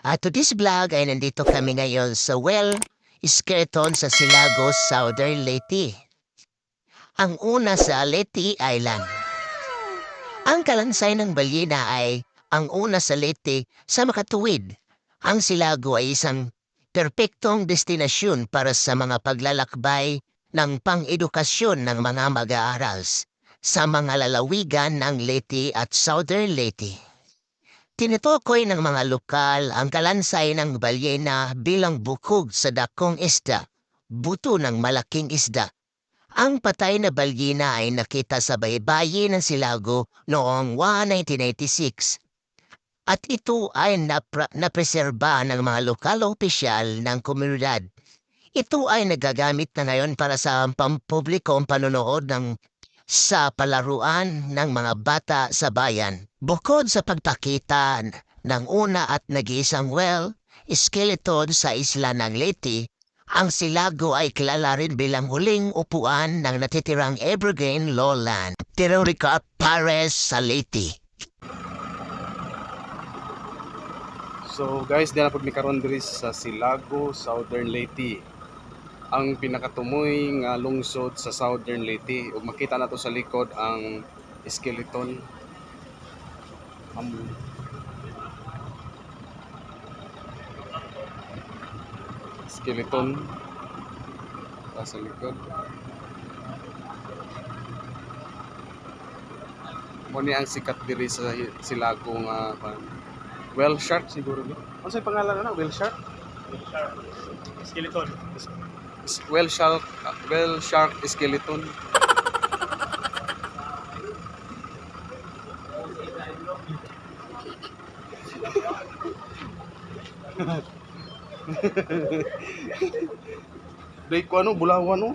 At to this vlog ay nandito kami ngayon sa well, skeleton sa Silagos, Southern Leyte. Ang una sa Leyte Island. Ang kalansay ng balyena ay ang una sa Leyte sa makatuwid. Ang Silago ay isang perpektong destinasyon para sa mga paglalakbay ng pang-edukasyon ng mga mag-aaral sa mga lalawigan ng Leyte at Southern Leyte. Tinutukoy ng mga lokal ang kalansay ng balyena bilang bukog sa dakong isda, buto ng malaking isda. Ang patay na balyena ay nakita sa baybayin ng Silago noong 1996 at ito ay napra- napreserba ng mga lokal opisyal ng komunidad. Ito ay nagagamit na ngayon para sa pampublikong panonood ng sa palaruan ng mga bata sa bayan. Bukod sa pagpakita ng una at nag-iisang well, skeleton sa isla ng Leyte, ang Silago ay kilala rin bilang huling upuan ng natitirang evergreen lowland. Terorica Pares sa Leyte. So guys, dala pag karon diri sa Silago, Southern Leyte. Ang pinakatumoy nga lungsod sa Southern Leyte. Ug makita nato sa likod ang skeleton. Ang skeleton Ah, sa likod. Mo ni ang sikat diri sa Silago nga pan- Well shark siguro ni. Ano sa pangalan na? Well shark? Skeleton. Well shark, uh, well shark skeleton. Day ko ano, bulawan no?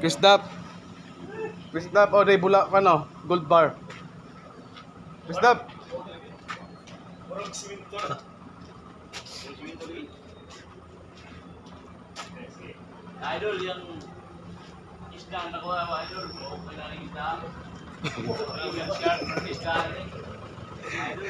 Chris Dap, oh, day bula ka no? Gold bar. Chris Dap. Murag siminto na. Idol, yung isda ang nakuha mo, idol. Oo, kaya rin isda. Yung shark, isda. Idol.